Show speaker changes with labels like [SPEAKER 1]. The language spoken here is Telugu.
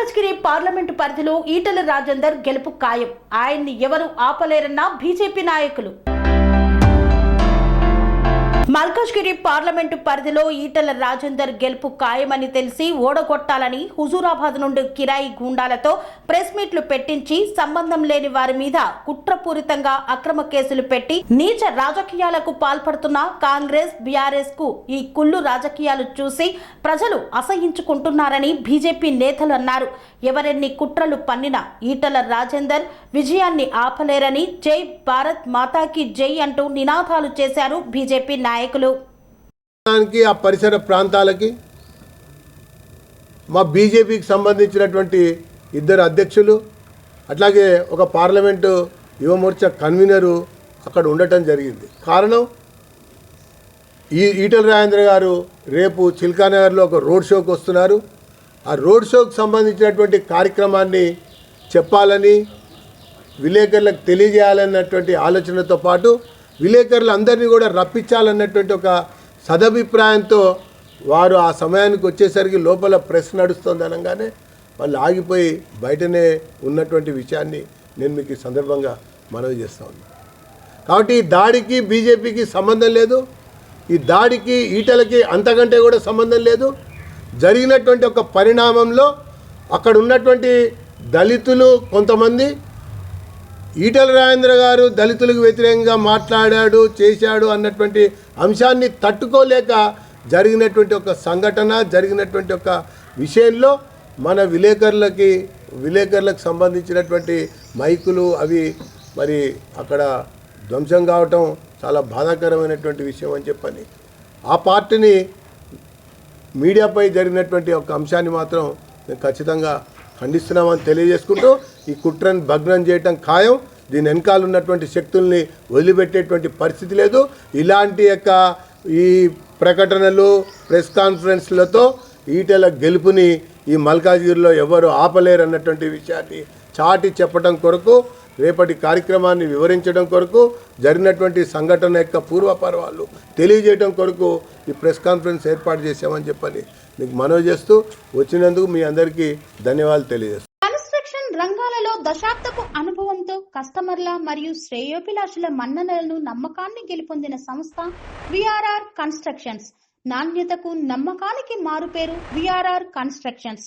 [SPEAKER 1] మల్కాజ్గిరి పార్లమెంటు పరిధిలో ఈటల రాజేందర్ గెలుపు ఖాయం. ఆయన్ని ఎవరు ఆపలేరన్న బీజేపీ నాయకులు. మల్కాజ్గిరి పార్లమెంటు పరిధిలో ఈటల రాజేందర్ గెలుపు ఖాయమని తెలిసి ఓడగొట్టాలని హుజూరాబాద్ నుండి కిరాయి గూండాలతో ప్రెస్ మీట్లు పెట్టించి సంబంధం లేని వారి మీద కుట్రపూరితంగా అక్రమ కేసులు పెట్టి నీచ రాజకీయాలకు పాల్పడుతున్న కాంగ్రెస్ బీఆర్ఎస్కు ఈ కుళ్ళు రాజకీయాలు చూసి ప్రజలు అసహించుకుంటున్నారని బీజేపీ నేతలు అన్నారు. ఎవరెన్ని కుట్రలు పన్నినా ఈటల రాజేందర్ విజయాన్ని ఆపలేరని జై భారత్ మాతాకి జై అంటూ నినాదాలు చేశారు బీజేపీ నాయకులు.
[SPEAKER 2] దానికి ఆ పరిసర ప్రాంతాలకి మా బీజేపీకి సంబంధించినటువంటి ఇద్దరు అధ్యక్షులు అట్లాగే ఒక పార్లమెంటు యువమోర్చా కన్వీనరు అక్కడ ఉండటం జరిగింది. కారణం ఈ ఈటల రాజేంద్ర గారు రేపు చిల్కానగర్లో ఒక రోడ్ షోకి వస్తున్నారు. ఆ రోడ్ షోకి సంబంధించినటువంటి కార్యక్రమాన్ని చెప్పాలని విలేకరులకు తెలియజేయాలన్నటువంటి ఆలోచనతో పాటు విలేకరులు అందరినీ కూడా రప్పించాలన్నటువంటి ఒక సదభిప్రాయంతో వారు ఆ సమయానికి వచ్చేసరికి లోపల ప్రెస్ నడుస్తుంది అనగానే వాళ్ళు ఆగిపోయి బయటనే ఉన్నటువంటి విషయాన్ని నేను మీకు ఈ సందర్భంగా మనవి చేస్తా ఉన్నాను కాబట్టి ఈ దాడికి బీజేపీకి సంబంధం లేదు. ఈ దాడికి ఈటలకి అంతకంటే కూడా సంబంధం లేదు. జరిగినటువంటి ఒక పరిణామంలో అక్కడ ఉన్నటువంటి దళితులు కొంతమంది ఈటల రాజేంద్ర గారు దళితులకు వ్యతిరేకంగా మాట్లాడాడు చేశాడు అన్నటువంటి అంశాన్ని తట్టుకోలేక జరిగినటువంటి ఒక సంఘటన జరిగినటువంటి ఒక విషయంలో మన విలేకరులకి విలేకరులకు సంబంధించినటువంటి మైకులు అవి మరి అక్కడ ధ్వంసం కావటం చాలా బాధాకరమైనటువంటి విషయం అని చెప్పని. ఆ పార్టీని మీడియాపై జరిగినటువంటి ఒక అంశాన్ని మాత్రం ఖచ్చితంగా ఖండిస్తున్నామని తెలియజేసుకుంటూ ఈ కుట్రను భగ్నం చేయటం ఖాయం. దీని వెనకాల ఉన్నటువంటి శక్తుల్ని వదిలిపెట్టేటువంటి పరిస్థితి లేదు. ఇలాంటి యొక్క ఈ ప్రకటనలు ప్రెస్ కాన్ఫరెన్స్లతో ఈటెల గెలుపుని ఈ మల్కాజ్గిరిలో ఎవరు ఆపలేరు అన్నటువంటి విషయాన్ని చాటి చెప్పడం కొరకు రేపటి కార్యక్రమాన్ని వివరించడం కొరకు జరిగినటువంటి సంఘటన యొక్క పూర్వపర్వాలు తెలియజేయడం కొరకు ఈ ప్రెస్ కాన్ఫరెన్స్ ఏర్పాటు చేశామని చెప్పని మీకు మనవి చేస్తూ వచ్చినందుకు మీ అందరికీ ధన్యవాదాలు తెలియజేస్తాను
[SPEAKER 3] కన్స్ట్రక్షన్ రంగాలలో దశాబ్దపు అనుభవంతో కస్టమర్ల మరియు శ్రేయోభిలాషుల మన్ననలను నమ్మకాన్ని గెలుపొందిన సంస్థ విఆర్ఆర్ కన్స్ట్రక్షన్స్. నాణ్యతకు నమ్మకానికి మారుపేరు VRR constructions.